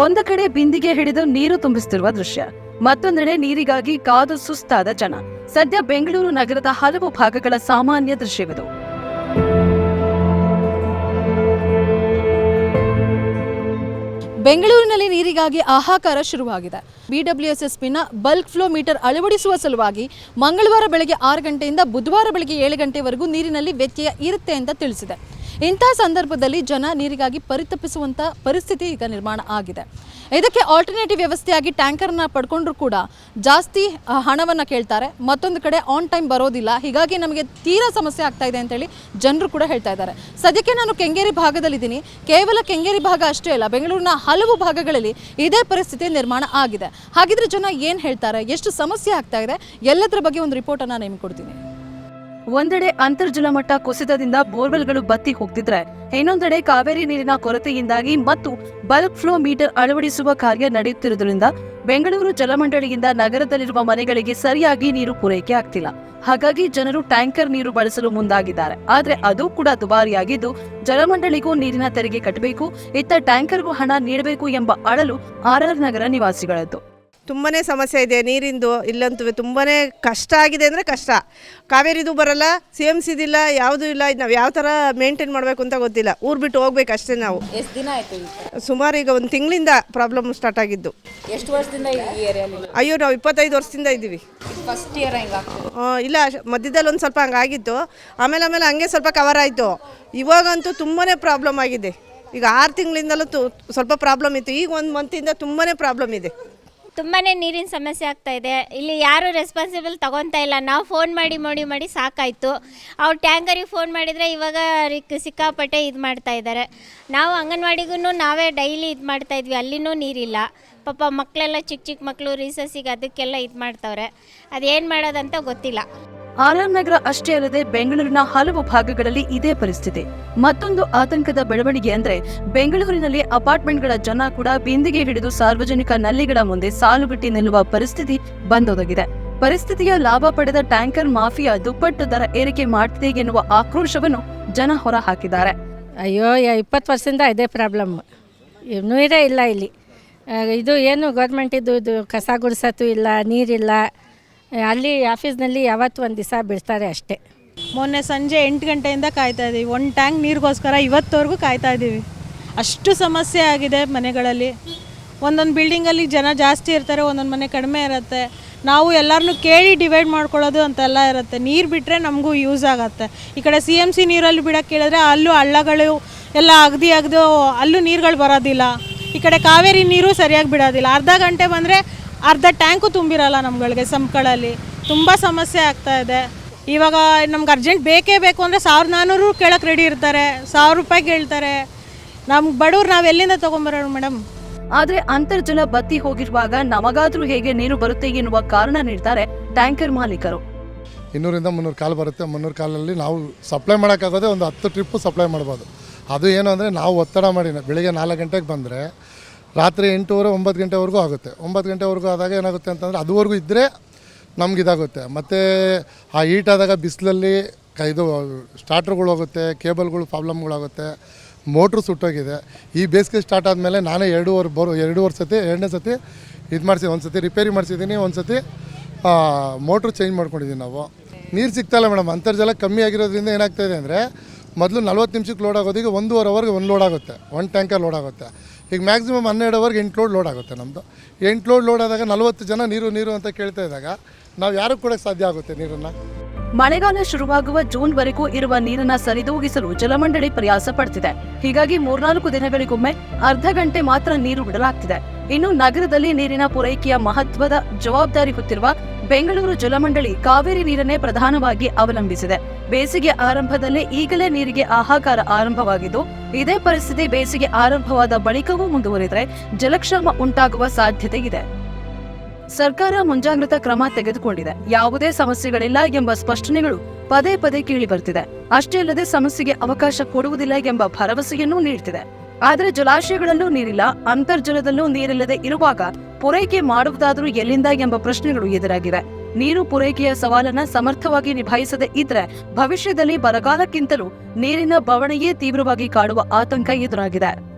ಒಂದು ಕಡೆ ಬಿಂದಿಗೆ ಹಿಡಿದು ನೀರು ತುಂಬಿಸುತ್ತಿರುವ ದೃಶ್ಯ. ಮತ್ತೊಂದೆಡೆ ನೀರಿಗಾಗಿ ಕಾದು ಸುಸ್ತಾದ ಜನ. ಸದ್ಯ ಬೆಂಗಳೂರು ನಗರದ ಹಲವು ಭಾಗಗಳ ಸಾಮಾನ್ಯ ದೃಶ್ಯವಿದು. ಬೆಂಗಳೂರಿನಲ್ಲಿ ನೀರಿಗಾಗಿ ಹಾಹಾಕಾರ ಶುರುವಾಗಿದೆ. ಬಿಡಬ್ಲ್ಯೂಎಸ್ಎಸ್ಪಿನ ಬಲ್ಕ್ ಫ್ಲೋ ಮೀಟರ್ ಅಳವಡಿಸುವ ಸಲುವಾಗಿ ಮಂಗಳವಾರ ಬೆಳಗ್ಗೆ ಆರು ಗಂಟೆಯಿಂದ ಬುಧವಾರ ಬೆಳಗ್ಗೆ ಏಳು ಗಂಟೆವರೆಗೂ ನೀರಿನಲ್ಲಿ ವ್ಯತ್ಯಯ ಇರುತ್ತೆ ಅಂತ ತಿಳಿಸಿದೆ. ಇಂತಹ ಸಂದರ್ಭದಲ್ಲಿ ಜನ ನೀರಿಗಾಗಿ ಪರಿತಪಿಸುವಂಥ ಪರಿಸ್ಥಿತಿ ಈಗ ನಿರ್ಮಾಣ ಆಗಿದೆ. ಇದಕ್ಕೆ ಆಲ್ಟರ್ನೇಟಿವ್ ವ್ಯವಸ್ಥೆಯಾಗಿ ಟ್ಯಾಂಕರ್ನ ಪಡ್ಕೊಂಡ್ರು ಕೂಡ ಜಾಸ್ತಿ ಹಣವನ್ನು ಕೇಳ್ತಾರೆ. ಮತ್ತೊಂದು ಕಡೆ ಆನ್ ಟೈಮ್ ಬರೋದಿಲ್ಲ. ಹೀಗಾಗಿ ನಮಗೆ ತೀರಾ ಸಮಸ್ಯೆ ಆಗ್ತಾ ಇದೆ ಅಂತೇಳಿ ಜನರು ಕೂಡ ಹೇಳ್ತಾ ಇದ್ದಾರೆ. ಸದ್ಯಕ್ಕೆ ನಾನು ಕೆಂಗೇರಿ ಭಾಗದಲ್ಲಿದ್ದೀನಿ. ಕೇವಲ ಕೆಂಗೇರಿ ಭಾಗ ಅಷ್ಟೇ ಅಲ್ಲ, ಬೆಂಗಳೂರಿನ ಹಲವು ಭಾಗಗಳಲ್ಲಿ ಇದೇ ಪರಿಸ್ಥಿತಿ ನಿರ್ಮಾಣ ಆಗಿದೆ. ಹಾಗಿದ್ರೆ ಜನ ಏನು ಹೇಳ್ತಾರೆ? ಎಷ್ಟು ಸಮಸ್ಯೆ ಆಗ್ತಾ ಇದೆ? ಎಲ್ಲದರ ಬಗ್ಗೆ ಒಂದು ರಿಪೋರ್ಟನ್ನು ಕೊಡ್ತೀನಿ. ಒಂದೆಡೆ ಅಂತರ್ಜಲ ಮಟ್ಟ ಕುಸಿತದಿಂದ ಬೋರ್ವೆಲ್ಗಳು ಬತ್ತಿ ಹೋಗ್ತಿದ್ರೆ, ಇನ್ನೊಂದೆಡೆ ಕಾವೇರಿ ನೀರಿನ ಕೊರತೆಯಿಂದಾಗಿ ಮತ್ತು ಬಲ್ಕ್ ಫ್ಲೋ ಮೀಟರ್ ಅಳವಡಿಸುವ ಕಾರ್ಯ ನಡೆಯುತ್ತಿರುವುದರಿಂದ ಬೆಂಗಳೂರು ಜಲಮಂಡಳಿಯಿಂದ ನಗರದಲ್ಲಿರುವ ಮನೆಗಳಿಗೆ ಸರಿಯಾಗಿ ನೀರು ಪೂರೈಕೆ ಆಗ್ತಿಲ್ಲ. ಹಾಗಾಗಿ ಜನರು ಟ್ಯಾಂಕರ್ ನೀರು ಬಳಸಲು ಮುಂದಾಗಿದ್ದಾರೆ. ಆದ್ರೆ ಅದು ಕೂಡ ದುಬಾರಿಯಾಗಿದ್ದು, ಜಲಮಂಡಳಿಗೂ ನೀರಿನ ತೆರಿಗೆ ಕಟ್ಟಬೇಕು, ಇತ್ತ ಟ್ಯಾಂಕರ್ಗೂ ಹಣ ನೀಡಬೇಕು ಎಂಬ ಅಳಲು ಆರ್ಆರ್ ನಗರ ನಿವಾಸಿಗಳದ್ದು. ತುಂಬಾ ಸಮಸ್ಯೆ ಇದೆ ನೀರಿಂದು ಇಲ್ಲಂತೂ ತುಂಬಾ ಕಷ್ಟ ಆಗಿದೆ ಅಂದರೆ ಕಷ್ಟ. ಕಾವೇರಿದು ಬರಲ್ಲ ಸಿ ಎಂ ಸಿದಿಲ್ಲ ಯಾವುದೂ ಇಲ್ಲ ಇದು ನಾವು ಯಾವ ಥರ ಮೇಂಟೈನ್ ಮಾಡಬೇಕು ಅಂತ ಗೊತ್ತಿಲ್ಲ. ಊರು ಬಿಟ್ಟು ಹೋಗ್ಬೇಕು ಅಷ್ಟೇ ನಾವು. ಎಷ್ಟು ದಿನ ಆಯ್ತು ಸುಮಾರು ಈಗ ಒಂದು ತಿಂಗಳಿಂದ ಪ್ರಾಬ್ಲಮ್ ಸ್ಟಾರ್ಟ್ ಆಗಿದ್ದು. ಎಷ್ಟು ವರ್ಷದಿಂದ ಈ ಅಯ್ಯೋ ನಾವು ಇಪ್ಪತ್ತೈದು ವರ್ಷದಿಂದ ಇದ್ದೀವಿ. ಫಸ್ಟ್ ಇಯರ್ ಇಲ್ಲ ಮಧ್ಯದಲ್ಲಿ ಒಂದು ಸ್ವಲ್ಪ ಹಂಗಾಗಿತ್ತು ಆಮೇಲೆ ಆಮೇಲೆ ಹಂಗೆ ಸ್ವಲ್ಪ ಕವರ್ ಆಯಿತು. ಇವಾಗಂತೂ ತುಂಬಾ ಪ್ರಾಬ್ಲಮ್ ಆಗಿದೆ. ಈಗ ಆರು ತಿಂಗಳಿಂದಲೂ ತು ಸ್ವಲ್ಪ ಪ್ರಾಬ್ಲಮ್ ಇತ್ತು. ಈಗ ಒಂದು ಮಂತಿಂದ ತುಂಬಾ ಪ್ರಾಬ್ಲಮ್ ಇದೆ. ತುಂಬಾ ನೀರಿನ ಸಮಸ್ಯೆ ಆಗ್ತಾ ಇದೆ. ಇಲ್ಲಿ ಯಾರು ರೆಸ್ಪಾನ್ಸಿಬಲ್ ತಗೊತಾ ಇಲ್ಲ. ನಾವು ಫೋನ್ ಮಾಡಿ ಮಾಡಿ ಮಾಡಿ ಸಾಕಾಯಿತು. ಅವ್ರು ಟ್ಯಾಂಕರಿಗೆ ಫೋನ್ ಮಾಡಿದರೆ ಇವಾಗ ರಿಕ್, ಸಿಕ್ಕಾಪಟ್ಟೆ ಇದು ಮಾಡ್ತಾ ಇದ್ದಾರೆ ನಾವು ಅಂಗನವಾಡಿಗೂ ನಾವೇ ಡೈಲಿ ಇದು ಮಾಡ್ತಾ ಇದ್ವಿ. ಅಲ್ಲಿನೂ ನೀರಿಲ್ಲ. ಪಾಪ ಮಕ್ಕಳೆಲ್ಲ ಚಿಕ್ಕ ಚಿಕ್ಕ ಮಕ್ಕಳು ರಿಸರ್ಸಿಗೆ ಅದಕ್ಕೆಲ್ಲ ಇದು ಮಾಡ್ತವ್ರೆ. ಅದೇನು ಮಾಡೋದಂತ ಗೊತ್ತಿಲ್ಲ. ಆರ್ಆರ್ ನಗರ ಅಷ್ಟೇ ಅಲ್ಲದೆ ಬೆಂಗಳೂರಿನ ಹಲವು ಭಾಗಗಳಲ್ಲಿ ಇದೇ ಪರಿಸ್ಥಿತಿ. ಮತ್ತೊಂದು ಆತಂಕದ ಬೆಳವಣಿಗೆ ಅಂದ್ರೆ ಬೆಂಗಳೂರಿನಲ್ಲಿ ಅಪಾರ್ಟ್ಮೆಂಟ್ಗಳ ಜನ ಕೂಡ ಬಿಂದಿಗೆ ಹಿಡಿದು ಸಾರ್ವಜನಿಕ ನಲ್ಲಿಗಳ ಮುಂದೆ ಸಾಲುಗಟ್ಟಿ ನಿಲ್ಲುವ ಪರಿಸ್ಥಿತಿ ಬಂದೊದಗಿದೆ. ಪರಿಸ್ಥಿತಿಯ ಲಾಭ ಪಡೆದ ಟ್ಯಾಂಕರ್ ಮಾಫಿಯಾ ದುಪ್ಪಟ್ಟು ದರ ಏರಿಕೆ ಮಾಡ್ತಿದೆ ಎನ್ನುವ ಆಕ್ರೋಶವನ್ನು ಜನ ಹೊರ ಹಾಕಿದ್ದಾರೆ ಅಯ್ಯೋ ಇಪ್ಪತ್ತು ವರ್ಷದಿಂದ ಇದೇ ಪ್ರಾಬ್ಲಮ್. ನೀರೇ ಇಲ್ಲ ಇಲ್ಲಿ. ಇದು ಏನು ಗೌರ್ಮೆಂಟ್ ಇದು ಕಸ ಗುಡಿಸತ್ತು ಇಲ್ಲ, ನೀರಿಲ್ಲ. ಅಲ್ಲಿ ಆಫೀಸ್ನಲ್ಲಿ ಯಾವತ್ತು ಒಂದು ದಿವಸ ಬಿಡ್ತಾರೆ ಅಷ್ಟೇ. ಮೊನ್ನೆ ಸಂಜೆ ಎಂಟು ಗಂಟೆಯಿಂದ ಕಾಯ್ತಾ ಇದ್ದೀವಿ. ಒಂದು ಟ್ಯಾಂಕ್ ನೀರಿಗೋಸ್ಕರ ಇವತ್ತವರೆಗೂ ಕಾಯ್ತಾ ಇದ್ದೀವಿ. ಅಷ್ಟು ಸಮಸ್ಯೆ ಆಗಿದೆ ಮನೆಗಳಲ್ಲಿ. ಒಂದೊಂದು ಬಿಲ್ಡಿಂಗಲ್ಲಿ ಜನ ಜಾಸ್ತಿ ಇರ್ತಾರೆ, ಒಂದೊಂದು ಮನೆ ಕಡಿಮೆ ಇರುತ್ತೆ. ನಾವು ಎಲ್ಲರನ್ನೂ ಕೇಳಿ ಡಿವೈಡ್ ಮಾಡ್ಕೊಳ್ಳೋದು ಅಂತೆಲ್ಲ ಇರುತ್ತೆ. ನೀರು ಬಿಟ್ಟರೆ ನಮಗೂ ಯೂಸ್ ಆಗುತ್ತೆ. ಈ ಕಡೆ ಸಿ ಎಂ ಸಿ ನೀರಲ್ಲಿ ಬಿಡೋಕ್ಕೆ ಕೇಳಿದ್ರೆ ಅಲ್ಲೂ ಹಳ್ಳಗಳು ಎಲ್ಲ ಅಗದಿ ಅಗ್ದು ಅಲ್ಲೂ ನೀರುಗಳು ಬರೋದಿಲ್ಲ. ಈ ಕಡೆ ಕಾವೇರಿ ನೀರು ಸರಿಯಾಗಿ ಬಿಡೋದಿಲ್ಲ. ಅರ್ಧ ಗಂಟೆ ಬಂದರೆ ಅರ್ಧ ಟ್ಯಾಂಕು ತುಂಬಿರಲ್ಲ ನಮ್ಗಳಿಗೆ ಸಂಪ್ಗಳಲ್ಲಿ. ತುಂಬ ಸಮಸ್ಯೆ ಆಗ್ತಾ ಇದೆ. ಇವಾಗ ನಮ್ಗೆ ಅರ್ಜೆಂಟ್ ಬೇಕೇ ಬೇಕು ಅಂದರೆ ಸಾವಿರದ ನಾನ್ನೂರು ಕೇಳಕ್ಕೆ ರೆಡಿ ಇರ್ತಾರೆ. ಸಾವಿರ ರೂಪಾಯಿ ಕೇಳ್ತಾರೆ ನಮ್ಗೆ ಬಡವ್ರು ನಾವು ಎಲ್ಲಿಂದ ತೊಗೊಂಬರೋಣ ಮೇಡಮ್? ಆದ್ರೆ ಅಂತರ್ಜಲ ಬತ್ತಿ ಹೋಗಿರುವಾಗ ನಮಗಾದ್ರೂ ಹೇಗೆ ನೀರು ಬರುತ್ತೆ ಎನ್ನುವ ಕಾರಣ ನೀಡ್ತಾರೆ ಟ್ಯಾಂಕರ್ ಮಾಲೀಕರು. ಇನ್ನೂರಿಂದ ಮುನ್ನೂರು ಕಾಲು ಬರುತ್ತೆ. ಮುನ್ನೂರು ಕಾಲಲ್ಲಿ ನಾವು ಸಪ್ಲೈ ಮಾಡೋಕ್ಕಾಗೋದೇ ಒಂದು ಹತ್ತು ಟ್ರಿಪ್ಪು ಸಪ್ಲೈ ಮಾಡ್ಬೋದು. ಅದು ಏನು ಅಂದರೆ ನಾವು ಒತ್ತಡ ಮಾಡಿ ಬೆಳಿಗ್ಗೆ ನಾಲ್ಕು ಗಂಟೆಗೆ ಬಂದರೆ ರಾತ್ರಿ ಎಂಟೂವರೆ, ಒಂಬತ್ತು ಗಂಟೆವರೆಗೂ ಆಗುತ್ತೆ. ಒಂಬತ್ತು ಗಂಟೆವರೆಗೂ ಆದಾಗ ಏನಾಗುತ್ತೆ ಅಂತಂದರೆ ಅದುವರೆಗೂ ಇದ್ದರೆ ನಮ್ಗೆ ಇದಾಗುತ್ತೆ. ಮತ್ತು ಆ ಹೀಟ್ ಆದಾಗ ಬಿಸಿಲಲ್ಲಿ ಇದು ಸ್ಟಾರ್ಟ್ರುಗಳು ಹೋಗುತ್ತೆ, ಕೇಬಲ್ಗಳು ಪ್ರಾಬ್ಲಮ್ಗಳಾಗುತ್ತೆ, ಮೋಟ್ರು ಸುಟ್ಟೋಗಿದೆ. ಈ ಬೇಸಿಗೆ ಸ್ಟಾರ್ಟ್ ಆದಮೇಲೆ ನಾನೇ ಎರಡೂವರೆ ಬರೋ, ಎರಡೂವರೆ ಸತಿ, ಎರಡನೇ ಸತಿ ಇದು ಮಾಡಿಸಿ, ಒಂದು ಸತಿ ರಿಪೇರಿ ಮಾಡಿಸಿದ್ದೀನಿ, ಒಂದು ಸತಿ ಮೋಟ್ರ್ ಚೇಂಜ್ ಮಾಡ್ಕೊಂಡಿದ್ದೀವಿ ನಾವು. ನೀರು ಸಿಗ್ತಾಯಿಲ್ಲ ಮೇಡಮ್. ಅಂತರ್ಜಲ ಕಮ್ಮಿ ಆಗಿರೋದ್ರಿಂದ ಏನಾಗ್ತಾಯಿದೆ ಅಂದರೆ ಮೊದಲು ನಲ್ವತ್ತು ನಿಮಿಷಕ್ಕೆ ಲೋಡ್ ಆಗೋದಿಗೆ ಒಂದೂವರೆ ಅವರ್ಗೆ ಒಂದು ಲೋಡ್ ಆಗುತ್ತೆ. ಒಂದು ಟ್ಯಾಂಕರ್ ಲೋಡ್ ಆಗುತ್ತೆ. ಈಗ ಮ್ಯಾಕ್ಸಿಮಮ್ ಹನ್ನೆರಡು ಅವರ್ಗೆ ಎಂಟು ಲೋಡ್ ಲೋಡ್ ಆಗುತ್ತೆ ನಮ್ಮದು ಎಂಟು ಲೋಡ್ ಲೋಡ್ ಆದಾಗ ನಲ್ವತ್ತು ಜನ ನೀರು ನೀರು ಅಂತ ಕೇಳ್ತಾ ಇದ್ದಾಗ ನಾವು ಯಾರು ಕೂಡ ಸಾಧ್ಯ ಆಗುತ್ತೆ ನೀರನ್ನು? ಮಳೆಗಾಲ ಶುರುವಾಗುವ ಜೂನ್ವರೆಗೂ ಇರುವ ನೀರನ್ನ ಸರಿದೂಗಿಸಲು ಜಲಮಂಡಳಿ ಪ್ರಯಾಸ ಪಡ್ತಿದೆ. ಹೀಗಾಗಿ ಮೂರ್ನಾಲ್ಕು ದಿನಗಳಿಗೊಮ್ಮೆ ಅರ್ಧ ಗಂಟೆ ಮಾತ್ರ ನೀರು ಬಿಡಲಾಗ್ತಿದೆ. ಇನ್ನು ನಗರದಲ್ಲಿ ನೀರಿನ ಪೂರೈಕೆಯ ಮಹತ್ವದ ಜವಾಬ್ದಾರಿ ಹೊತ್ತಿರುವ ಬೆಂಗಳೂರು ಜಲಮಂಡಳಿ ಕಾವೇರಿ ನೀರನ್ನೇ ಪ್ರಧಾನವಾಗಿ ಅವಲಂಬಿಸಿದೆ. ಬೇಸಿಗೆ ಆರಂಭದಲ್ಲೇ ಈಗಲೇ ನೀರಿಗೆ ಹಾಹಾಕಾರ ಆರಂಭವಾಗಿದ್ದು, ಇದೇ ಪರಿಸ್ಥಿತಿ ಬೇಸಿಗೆ ಆರಂಭವಾದ ಬಳಿಕವೂ ಮುಂದುವರಿದರೆ ಜಲಕ್ಷಾಮ ಉಂಟಾಗುವ ಸಾಧ್ಯತೆ ಇದೆ. ಸರ್ಕಾರ ಮುಂಜಾಗ್ರತಾ ಕ್ರಮ ತೆಗೆದುಕೊಂಡಿದೆ. ಯಾವುದೇ ಸಮಸ್ಯೆಗಳಿಲ್ಲ ಎಂಬ ಸ್ಪಷ್ಟನೆಗಳು ಪದೇ ಪದೇ ಕೇಳಿ ಬರ್ತಿದೆ. ಅಷ್ಟೇ ಅಲ್ಲದೆ ಸಮಸ್ಯೆಗೆ ಅವಕಾಶ ಕೊಡುವುದಿಲ್ಲ ಎಂಬ ಭರವಸೆಯನ್ನೂ ನೀಡ್ತಿದೆ. ಆದರೆ ಜಲಾಶಯಗಳಲ್ಲೂ ನೀರಿಲ್ಲ, ಅಂತರ್ಜಲದಲ್ಲೂ ನೀರಿಲ್ಲದೆ ಇರುವಾಗ ಪೂರೈಕೆ ಮಾಡುವುದಾದರೂ ಎಲ್ಲಿಂದ ಎಂಬ ಪ್ರಶ್ನೆಗಳು ಎದುರಾಗಿವೆ. ನೀರು ಪೂರೈಕೆಯ ಸವಾಲನ್ನ ಸಮರ್ಥವಾಗಿ ನಿಭಾಯಿಸದೆ ಇದ್ರೆ ಭವಿಷ್ಯದಲ್ಲಿ ಬರಗಾಲಕ್ಕಿಂತಲೂ ನೀರಿನ ಬವಣೆಯೇ ತೀವ್ರವಾಗಿ ಕಾಡುವ ಆತಂಕ ಎದುರಾಗಿದೆ.